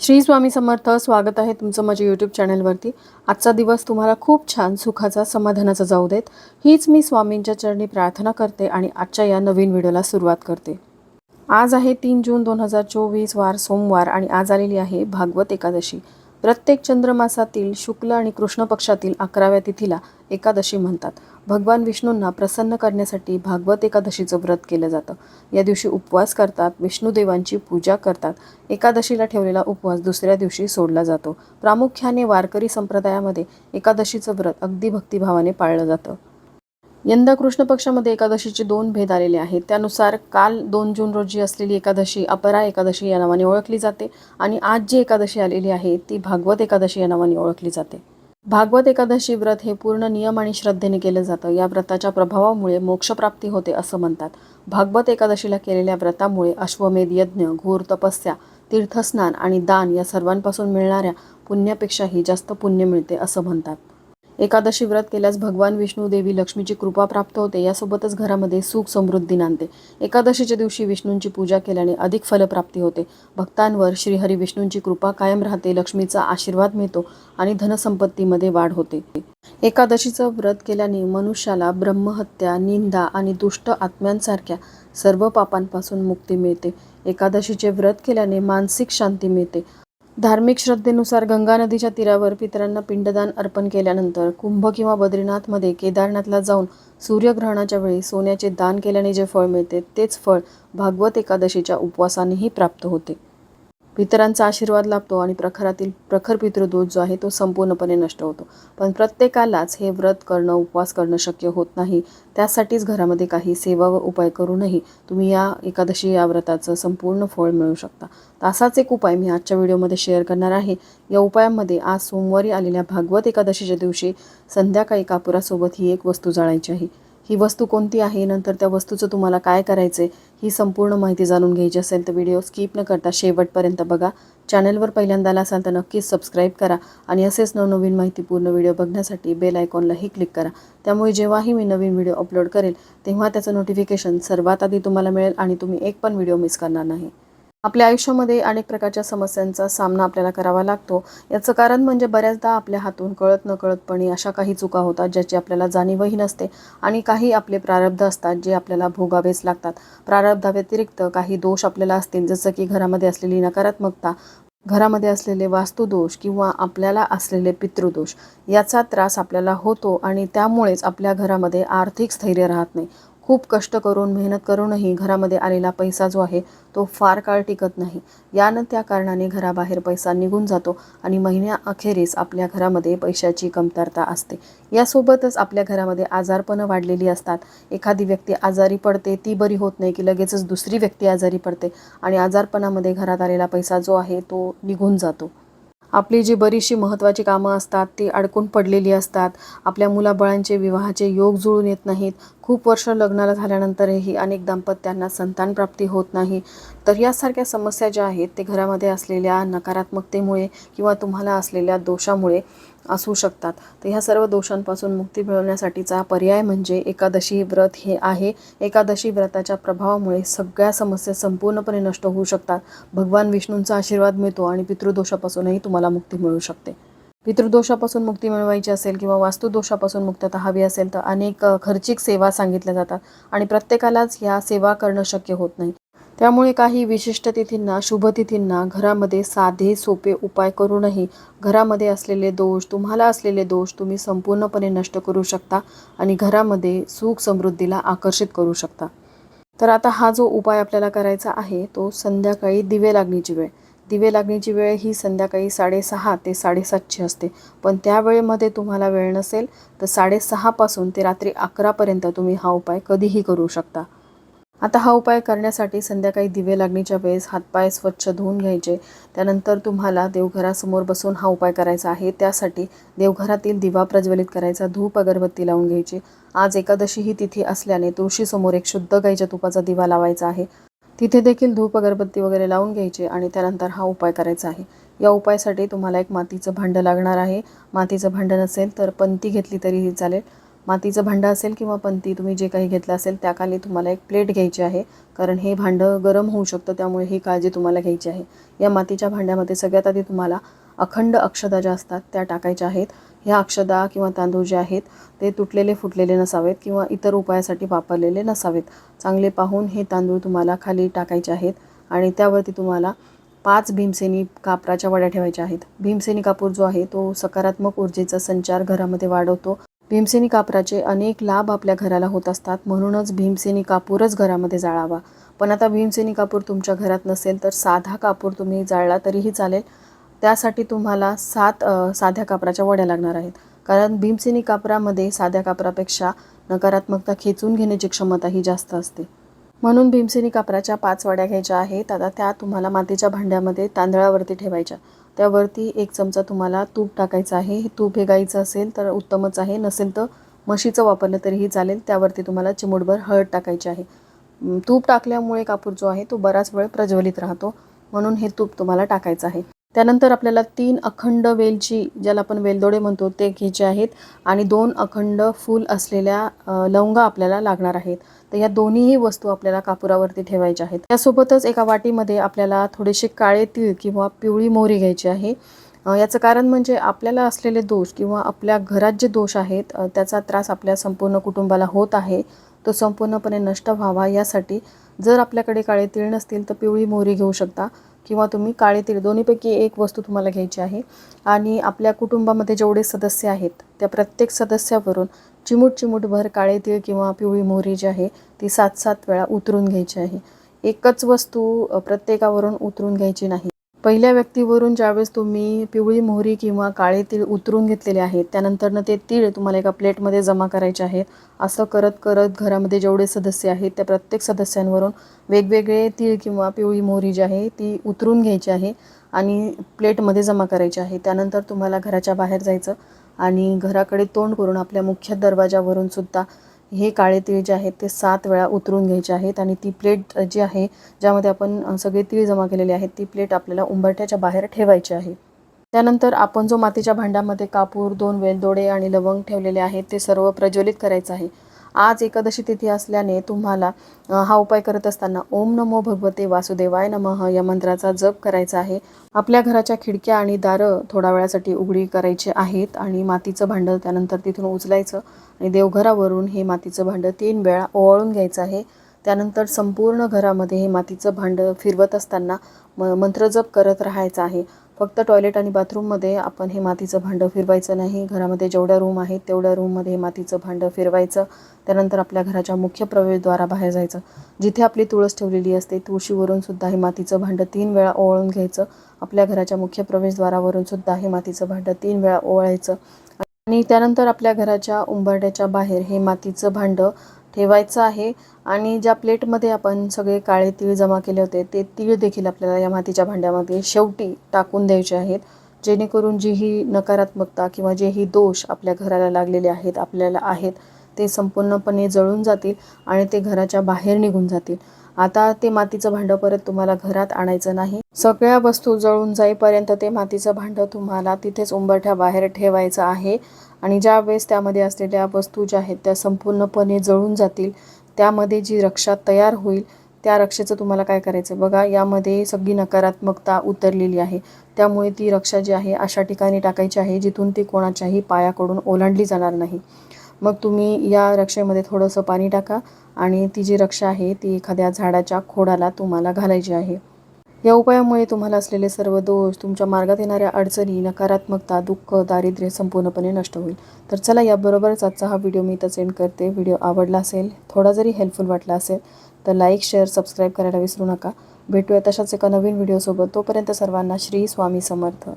श्री स्वामी समर्थ स्वागत आहे तुमचं माझ्या यूट्यूब चॅनलवरती आजचा दिवस तुम्हाला खूप छान सुखाचा समाधानाचा जाऊ देत. हीच मी स्वामींच्या चरणी प्रार्थना करते आणि आजच्या या नवीन व्हिडिओला सुरुवात करते. आज आहे तीन जून दोन हजार चोवीस वार सोमवार आणि आज आलेली आहे भागवत एकादशी. प्रत्येक चंद्रमासातील शुक्ल आणि कृष्ण पक्षातील अकराव्या तिथीला एकादशी म्हणतात. भगवान विष्णूंना प्रसन्न करण्यासाठी भागवत एकादशीचं व्रत केलं जातं. या दिवशी उपवास करतात विष्णुदेवांची पूजा करतात. एकादशीला ठेवलेला उपवास दुसऱ्या दिवशी सोडला जातो. प्रामुख्याने वारकरी संप्रदायामध्ये एकादशीचं व्रत अगदी भक्तिभावाने पाळलं जातं. यंदा कृष्ण पक्षामध्ये एकादशीचे दोन भेद आलेले आहेत. त्यानुसार काल दोन जून रोजी असलेली एकादशी अपरा एकादशी या नावाने ओळखली जाते आणि आज जी एकादशी आलेली आहे ती भागवत एकादशी या नावाने ओळखली जाते. भागवत एकादशी व्रत हे पूर्ण नियम आणि श्रद्धेने केलं जातं. या व्रताच्या प्रभावामुळे मोक्षप्राप्ती होते असं म्हणतात. भागवत एकादशीला केलेल्या व्रतामुळे अश्वमेध यज्ञ घोर तपस्या तीर्थस्नान आणि दान या सर्वांपासून मिळणाऱ्या पुण्यापेक्षाही जास्त पुण्य मिळते असं म्हणतात. एकादशी व्रत केल्यास भगवान विष्णू देवी लक्ष्मीची कृपा प्राप्त होते. यासोबतच घरामध्ये सुख समृद्धी नांदते. एकादशीच्या दिवशी विष्णूंची पूजा केल्याने अधिक फलप्राप्ती होते. भक्तांवर श्रीहरी विष्णूंची कृपा कायम राहते लक्ष्मीचा आशीर्वाद मिळतो आणि धनसंपत्तीमध्ये वाढ होते. एकादशीचं व्रत केल्याने मनुष्याला ब्रह्महत्या निंदा आणि दुष्ट आत्म्यांसारख्या सर्व पापांपासून मुक्ती मिळते. एकादशीचे व्रत केल्याने मानसिक शांती मिळते. धार्मिक श्रद्धेनुसार गंगा नदीच्या तीरावर पितरांना पिंडदान अर्पण केल्यानंतर कुंभ किंवा बद्रीनाथमध्ये केदारनाथला जाऊन सूर्यग्रहणाच्या वेळी सोन्याचे दान केल्याने जे फळ मिळते तेच फळ भागवत एकादशीच्या उपवासानेही प्राप्त होते. पितरांचा आशीर्वाद लाभतो आणि प्रखरातील प्रखर पितृदोष जो आहे तो संपूर्णपणे नष्ट होतो. पण प्रत्येकालाच हे व्रत करणं उपवास करणं शक्य होत नाही. त्यासाठीच घरामध्ये काही सेवा व उपाय करूनही तुम्ही या एकादशी या व्रताचं संपूर्ण फळ मिळू शकता. तर असाच एक उपाय मी आजच्या व्हिडिओमध्ये शेअर करणार आहे. या उपायामध्ये आज सोमवारी आलेल्या भागवत एकादशीच्या दिवशी संध्याकाळी कापुरासोबत ही एक वस्तू जाळायची आहे. ही वस्तू कोणती आहे? नंतर त्या वस्तूचं तुम्हाला काय करायचं आहे ही संपूर्ण माहिती जाणून घ्यायची असेल तर व्हिडिओ स्किप न करता शेवटपर्यंत बघा. चॅनलवर पहिल्यांदा आला असाल तर नक्कीच सबस्क्राईब करा आणि असेच नवनवीन माहितीपूर्ण व्हिडिओ बघण्यासाठी बेल आयकॉनलाही क्लिक करा. त्यामुळे जेव्हाही मी नवीन व्हिडिओ अपलोड करेल तेव्हा त्याचं नोटिफिकेशन सर्वात आधी तुम्हाला मिळेल आणि तुम्ही एक पण व्हिडिओ मिस करणार नाही. आपल्या आयुष्यामध्ये अनेक प्रकारच्या समस्यांचा सामना आपल्याला करावा लागतो. याचं कारण म्हणजे बऱ्याचदा आपल्या हातून कळत नकळतपणे अशा काही चुका होतात ज्याची आपल्याला जाणीवही नसते आणि काही आपले प्रारब्ध असतात जे आपल्याला भोगावेच लागतात. प्रारब्धाव्यतिरिक्त काही दोष आपल्याला असतील जसं की घरामध्ये असलेली नकारात्मकता घरामध्ये असलेले वास्तुदोष किंवा आपल्याला असलेले पितृदोष याचा त्रास आपल्याला होतो आणि त्यामुळेच आपल्या घरामध्ये आर्थिक स्थैर्य राहत नाही. खूप कष्ट करून मेहनत करूनही घरामध्ये आलेला पैसा जो आहे तो फार काळ टिकत नाही. यानं त्या कारणाने घराबाहेर पैसा निघून जातो आणि महिन्याअखेरीस आपल्या घरामध्ये पैशाची कमतरता असते. यासोबतच आपल्या घरामध्ये आजारपणं वाढलेली असतात. एखादी व्यक्ती आजारी पडते ती बरी होत नाही की लगेचच दुसरी व्यक्ती आजारी पडते आणि आजारपणामध्ये घरात आलेला पैसा जो आहे तो निघून जातो. आपली जी बरीचशी महत्त्वाची कामं असतात ती अडकून पडलेली असतात. आपल्या मुलाबाळांचे विवाहाचे योग जुळून येत नाहीत. खूप वर्ष लग्नाला झाल्यानंतरही अनेक दाम्पत्यांना संतानप्राप्ती होत नाही. तर यासारख्या समस्या ज्या आहेत ते घरामध्ये असलेल्या नकारात्मकतेमुळे किंवा तुम्हाला असलेल्या दोषामुळे असू शकतात. तर ह्या सर्व दोषांपासून मुक्ती मिळवण्यासाठीचा पर्याय म्हणजे एकादशी व्रत हे आहे. एकादशी व्रताच्या प्रभावामुळे सगळ्या समस्या संपूर्णपणे नष्ट होऊ शकतात. भगवान विष्णूंचा आशीर्वाद मिळतो आणि पितृदोषापासूनही तुम्हाला मुक्ती मिळू शकते. पितृदोषापासून मुक्ती मिळवायची असेल किंवा वास्तुदोषापासून मुक्तता हवी असेल तर अनेक खर्चिक सेवा सांगितल्या जातात आणि प्रत्येकालाच ह्या सेवा करणं शक्य होत नाही. त्यामुळे काही विशिष्ट तिथींना शुभतिथींना घरामध्ये साधे सोपे उपाय करूनही घरामध्ये असलेले दोष तुम्हाला असलेले दोष तुम्ही संपूर्णपणे नष्ट करू शकता आणि घरामध्ये सुख समृद्धीला आकर्षित करू शकता. तर आता हा जो उपाय आपल्याला करायचा आहे तो संध्याकाळी दिवे लागण्याची वेळ. दिवे लागण्याची वेळ ही संध्याकाळी साडेसहा ते साडेसातची असते. पण त्या वेळेमध्ये तुम्हाला वेळ नसेल तर साडेसहापासून ते रात्री अकरापर्यंत तुम्ही हा उपाय कधीही करू शकता. आता हा उपाय करण्यासाठी संध्याकाळी दिवे लागणीच्या वेळेस हातपाय स्वच्छ धुवून घ्यायचे. त्यानंतर तुम्हाला देवघरासमोर बसून हा उपाय करायचा आहे. त्यासाठी देवघरातील दिवा प्रज्वलित करायचा धूप अगरबत्ती लावून घ्यायची. आज एकादशी ही तिथी असल्याने तुळशीसमोर एक शुद्ध गाईच्या तुपाचा दिवा लावायचा आहे. तिथे देखील धूप अगरबत्ती वगैरे लावून घ्यायचे आणि त्यानंतर हा उपाय करायचा आहे. या उपायासाठी तुम्हाला एक मातीचं भांडं लागणार आहे. मातीचं भांडं नसेल तर पंती घेतली तरीही चालेल. मातीचं भांडं असेल किंवा पंती तुम्ही जे काही घेतलं असेल त्याखाली तुम्हाला एक प्लेट घ्यायची आहे. कारण हे भांडं गरम होऊ शकतं त्यामुळे ही काळजी तुम्हाला घ्यायची आहे. या मातीच्या भांड्यामध्ये सगळ्यात आधी तुम्हाला अखंड अक्षदा ज्या असतात त्या टाकायच्या आहेत. ह्या अक्षदा किंवा तांदूळ जे आहेत ते तुटलेले फुटलेले नसावेत किंवा इतर उपायासाठी वापरलेले नसावेत. चांगले पाहून हे तांदूळ तुम्हाला खाली टाकायचे आहेत आणि त्यावरती तुम्हाला पाच भीमसेनी कापराच्या वड्या ठेवायच्या आहेत. भीमसेनी कापूर जो आहे तो सकारात्मक ऊर्जेचा संचार घरामध्ये वाढवतो. भीमसेनी कापराचे अनेक लाभ आपल्या घराला होत असतात म्हणूनच भीमसेनी कापूरच घरामध्ये जाळावा. पण आता भीमसेनी कापूर तुमच्या घरात नसेल तर साधा कापूर तुम्ही जाळला तरीही चालेल. त्यासाठी तुम्हाला सात साध्या कापराच्या वड्या लागणार आहेत. कारण भीमसेनी कापरामध्ये साध्या कापरापेक्षा नकारात्मकता खेचून घेण्याची क्षमता ही जास्त असते. म्हणून भीमसेनी कापराच्या पाच वड्या घ्यायच्या आहेत. आता त्या तुम्हाला मातीच्या भांड्यामध्ये तांदळावरती ठेवायच्या. त्यावरती एक चमचा तुम्हाला तूप टाकायचं आहे. हे तूप हे गाईचं असेल तर उत्तमच आहे. नसेल तर म्हशीचं वापरलं तरीही चालेल. त्यावरती तुम्हाला चिमूटभर हळद टाकायची आहे. तूप टाकल्यामुळे कापूर जो आहे तो बराच वेळ प्रज्वलित राहतो. म्हणून हे तूप तुम्हाला टाकायचं आहे. त्यानंतर आपल्याला तीन अखंड वेलची ज्याला आपण वेलदोडे म्हणतो ते घ्यायचे आहेत. आणि दोन अखंड फूल असलेल्या लवंगा आपल्याला लागणार आहेत. तर या दोन्हीही वस्तू आपल्याला कापुरावरती ठेवायच्या आहेत. त्यासोबतच एका वाटीमध्ये आपल्याला थोडेसे काळे तीळ किंवा पिवळी मोहरी घ्यायची आहे. याचं कारण म्हणजे आपल्याला असलेले दोष किंवा आपल्या घरात जे दोष आहेत त्याचा त्रास आपल्या संपूर्ण कुटुंबाला होत आहे. तो संपूर्णपणे नष्ट व्हावा यासाठी जर आपल्याकडे काळे तीळ नसतील तर पिवळी मोहरी घेऊ शकता. किंवा तुम्ही काळे तीळ दोन्हीपैकी एक वस्तू तुम्हाला घ्यायची आहे. आणि आपल्या कुटुंबामध्ये जेवढे सदस्य आहेत त्या प्रत्येक सदस्यावरून चिमूट चिमूटभर काळे तीळ किंवा पिवळी मोहरी जी आहे ती सात सात वेळा उतरून घ्यायची आहे. एकच वस्तू प्रत्येकावरून उतरून घ्यायची नाही. पहिल्या व्यक्तीवरून ज्यावेळेस तुम्ही पिवळी मोहरी किंवा काळे तीळ उतरून घेतलेले आहेत त्यानंतरनं ते तीळ तुम्हाला एका प्लेटमध्ये जमा करायचे आहेत. असं करत करत घरामध्ये जेवढे सदस्य आहेत त्या प्रत्येक सदस्यांवरून वेगवेगळे तीळ किंवा पिवळी मोहरी जी आहे ती उतरून घ्यायची आहे आणि प्लेटमध्ये जमा करायची आहे. त्यानंतर तुम्हाला घराच्या बाहेर जायचं आणि घराकडे तोंड करून आपल्या मुख्य दरवाजावरून सुद्धा हे काळे तीळ जे आहेत ते सात वेळा उतरून घ्यायचे आहेत आणि ती प्लेट जी आहे ज्यामध्ये आपण सगळे तीळ जमा केलेले आहेत ती प्लेट आपल्याला उंबरठ्याच्या बाहेर ठेवायची आहे. त्यानंतर आपण जो मातीच्या भांड्यामध्ये कापूर दोन वेलदोडे आणि लवंग ठेवलेले आहेत ते सर्व प्रज्वलित करायचं आहे. आज एकादशी तिथी असल्याने तुम्हाला हा उपाय करत असताना ओम नमो भगवते वासुदेवाय नमः या मंत्राचा जप करायचा आहे. आपल्या घराच्या खिडक्या आणि दारं थोड्या वेळासाठी उघडी करायची आहेत आणि मातीचं भांडं त्यानंतर तिथून उचलायचं आणि देवघरावरून हे मातीचं भांडं तीन वेळा ओवाळून घ्यायचं आहे. त्यानंतर संपूर्ण घरामध्ये हे मातीचं भांडं फिरवत असताना म मंत्रजप करत राहायचं आहे. फक्त टॉयलेट आणि बाथरूममध्ये आपण हे मातीचं भांडं फिरवायचं नाही. घरामध्ये जेवढ्या रूम आहेत तेवढ्या रूममध्ये हे मातीचं भांडं फिरवायचं. त्यानंतर आपल्या घराच्या मुख्य प्रवेशद्वाराबाहेर जायचं. जिथे आपली तुळस ठेवलेली असते तुळशीवरून सुद्धा हे मातीचं भांडं तीन वेळा ओवाळून घ्यायचं. आपल्या घराच्या मुख्य प्रवेशद्वारावरून सुद्धा हे मातीचं भांडं तीन वेळा ओवाळायचं. आणि त्यानंतर आपल्या घराच्या उंबरड्याच्या बाहेर हे मातीचं भांडं ठेवायचं आहे. आणि ज्या प्लेटमध्ये आपण सगळे काळे तीळ जमा केले होते ते तीळ देखील आपल्याला या मातीच्या भांड्यामध्ये शेवटी टाकून द्यायचे आहेत. जेणेकरून जी ही नकारात्मकता किंवा जे ही दोष आपल्या घराला लागलेले आहेत आपल्याला आहेत ते संपूर्णपणे जळून जातील आणि ते घराच्या बाहेर निघून जातील. आता ते मातीचं भांडं परत तुम्हाला घरात आणायचं नाही. सगळ्या वस्तू जळून जाईपर्यंत ते मातीचं भांडं तुम्हाला तिथेच उंबरठ्या बाहेर ठेवायचं आहे आणि ज्या वेळेस त्यामध्ये असलेल्या वस्तू ज्या आहेत त्या संपूर्णपणे जळून जातील. त्यामध्ये जी रक्षा तयार होईल त्या रक्षेचं तुम्हाला काय करायचं बघा यामध्ये सगळी नकारात्मकता उतरलेली आहे. त्यामुळे ती रक्षा जी आहे अशा ठिकाणी टाकायची आहे जिथून ती कोणाच्याही पायाकडून ओलांडली जाणार नाही. मग तुम्ही या रक्षेमध्ये थोडंसं पाणी टाका आणि ती जी रक्षा आहे ती एखाद्या झाडाच्या खोडाला तुम्हाला घालायची आहे. या उपायामुळे तुम्हाला असलेले सर्व दोष तुमच्या मार्गात येणाऱ्या अडचणी नकारात्मकता दुःख दारिद्र्य संपूर्णपणे नष्ट होईल. तर चला याबरोबरच आजचा हा व्हिडिओ मी इथं सेंड करते. व्हिडिओ आवडला असेल थोडा जरी हेल्पफुल वाटला असेल तर लाईक शेअर सबस्क्राईब करायला विसरू नका. भेटूया तशाच एका नवीन व्हिडिओसोबत. तोपर्यंत सर्वांना श्री स्वामी समर्थ.